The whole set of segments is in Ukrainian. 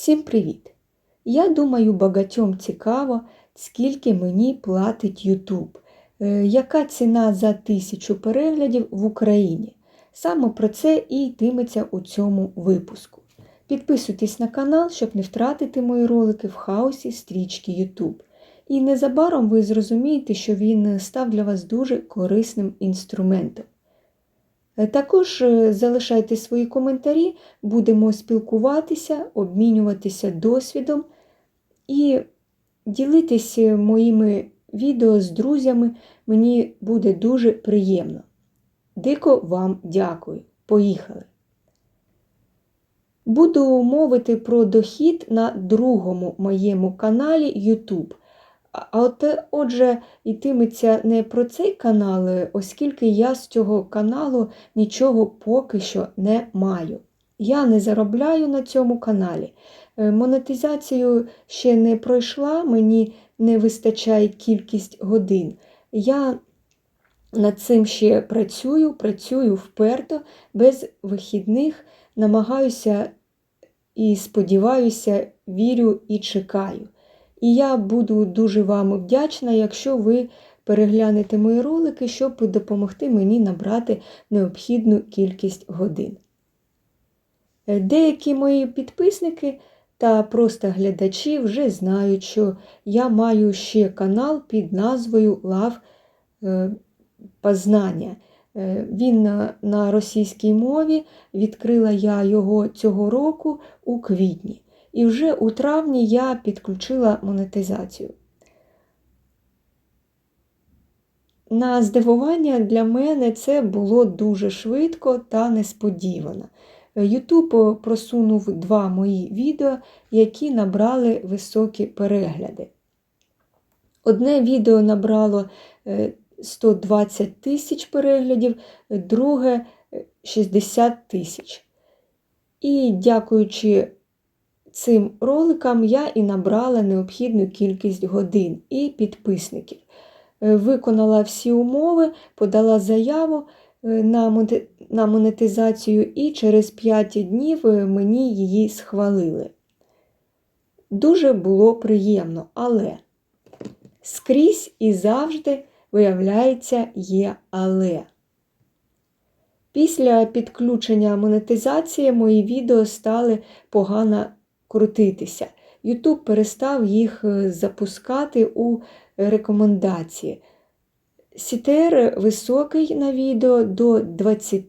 Всім привіт! Я думаю, багатьом цікаво, скільки мені платить YouTube, Е, яка ціна за тисячу переглядів в Україні. Саме про це і йтиметься у цьому випуску. Підписуйтесь на канал, щоб не втратити мої ролики в хаосі стрічки YouTube. І незабаром ви зрозумієте, що він став для вас дуже корисним інструментом. Е, Також е, залишайте свої коментарі, будемо спілкуватися, обмінюватися досвідом і ділитися моїми відео з друзями. Мені буде дуже приємно. Дико вам дякую. Поїхали! Буду мовити про дохід на другому моєму каналі YouTube. А от, отже, йтиметься не про цей канал, оскільки я з цього каналу нічого поки що не маю. Я не заробляю на цьому каналі. Е, Монетизацію ще не пройшла, мені не вистачає кількість годин. Я над цим ще працюю, працюю вперто, без вихідних, намагаюся і сподіваюся, вірю і чекаю. І я буду дуже вам вдячна, якщо ви переглянете мої ролики, щоб допомогти мені набрати необхідну кількість годин. Е, Деякі мої підписники та просто глядачі вже знають, що я маю ще канал під назвою Лав е, Познання. Е, Він на, на російській мові, відкрила я його цього року у квітні. І вже у травні я підключила монетизацію. На здивування для мене це було дуже швидко та несподівано. YouTube просунув два мої відео, які набрали високі перегляди. Одне відео набрало 120 тисяч переглядів, друге 60 тисяч. І дякуючи цим роликам, я і набрала необхідну кількість годин і підписників. Виконала всі умови, подала заяву на монетизацію, і через 5 днів мені її схвалили. Дуже було приємно, але скрізь і завжди, виявляється, є але. Після підключення монетизації мої відео стали погано крутитися. YouTube перестав їх запускати у рекомендації. CTR високий на відео до 20,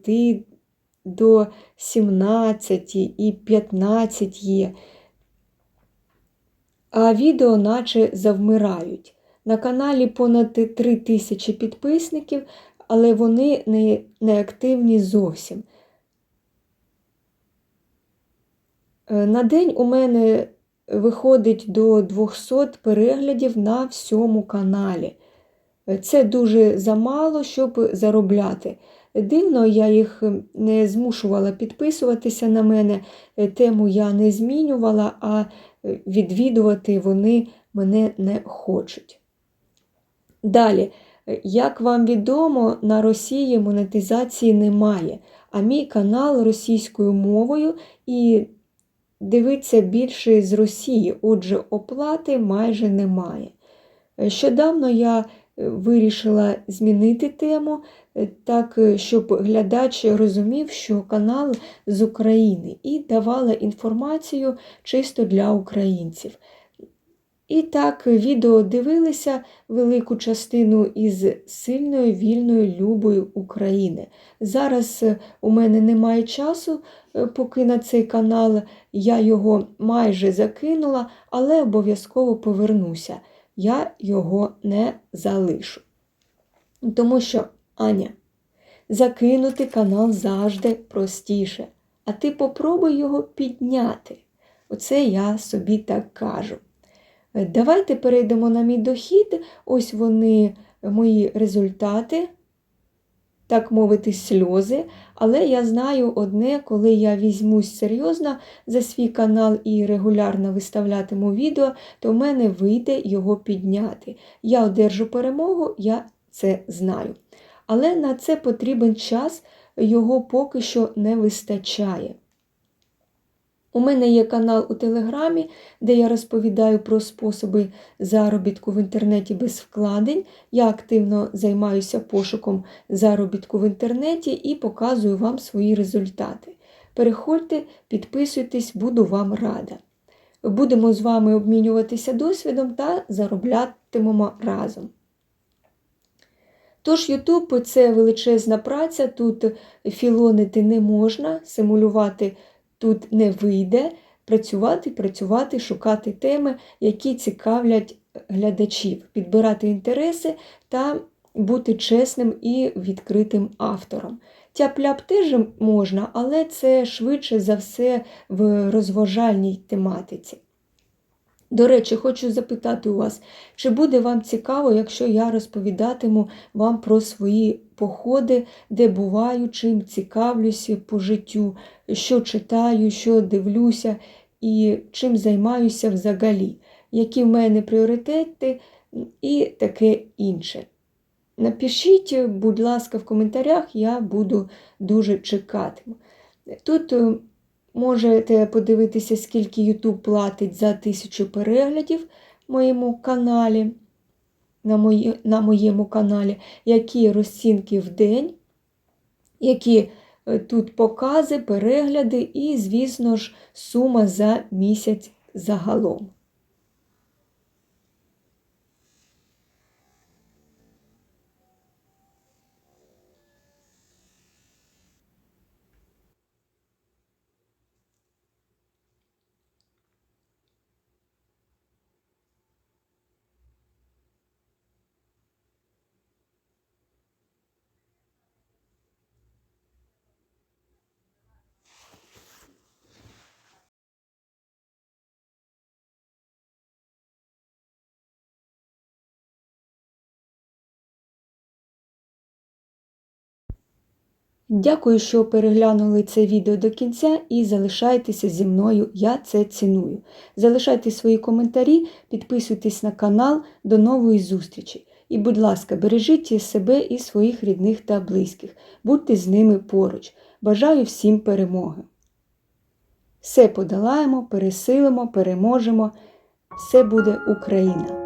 до 17 і 15 є. А відео наче завмирають. На каналі понад 3 тисячі підписників, але вони не, не активні зовсім. На день у мене виходить до 200 переглядів на всьому каналі. Це дуже замало, щоб заробляти. Дивно, я їх не змушувала підписуватися на мене, тему я не змінювала, а відвідувати вони мене не хочуть. Далі, як вам відомо, на Росії монетизації немає, а мій канал російською мовою і дивиться більше з Росії, отже, оплати майже немає. Щодавно я вирішила змінити тему, так, щоб глядач розумів, що канал з України і давала інформацію чисто для українців. І так, відео дивилися велику частину із сильною вільною любою України. Зараз у мене немає часу, поки на цей канал я його майже закинула, але обов'язково повернуся. Я його не залишу. Тому що, Аня, закинути канал завжди простіше. А ти попробуй його підняти. Оце я собі так кажу. Давайте перейдемо на мій дохід. Ось вони мої результати, так мовити, сльози. Але я знаю одне, коли я візьмусь серйозно за свій канал і регулярно виставлятиму відео, то в мене вийде його підняти. Я одержу перемогу, я це знаю. Але на це потрібен час, його поки що не вистачає. У мене є канал у Телеграмі, де я розповідаю про способи заробітку в інтернеті без вкладень. Я активно займаюся пошуком заробітку в інтернеті і показую вам свої результати. Переходьте, підписуйтесь, буду вам рада. Будемо з вами обмінюватися досвідом та зароблятимемо разом. Тож, YouTube це величезна праця, тут філонити не можна, симулювати тут не вийде. Працювати, працювати, шукати теми, які цікавлять глядачів, підбирати інтереси та бути чесним і відкритим автором. Тяп-ляп теж можна, але це швидше за все в розважальній тематиці. До речі, хочу запитати у вас, чи буде вам цікаво, якщо я розповідатиму вам про свої походи, де буваю, чим цікавлюся по життю, що читаю, що дивлюся і чим займаюся взагалі, які в мене пріоритети і таке інше. Напишіть, будь ласка, в коментарях, я буду дуже чекатиму. Тут е, можете подивитися, скільки YouTube платить за тисячу переглядів моєму каналі, на, мої, на моєму каналі, які розцінки в день, які е, тут покази, перегляди і, звісно ж, сума за місяць загалом. Дякую, що переглянули це відео до кінця і залишайтеся зі мною, я це ціную. Залишайте свої коментарі, підписуйтесь на канал. До нової зустрічі. І, будь ласка, бережіть себе і своїх рідних та близьких. Будьте з ними поруч. Бажаю всім перемоги. Все подолаємо, пересилимо, переможемо. Все буде Україна!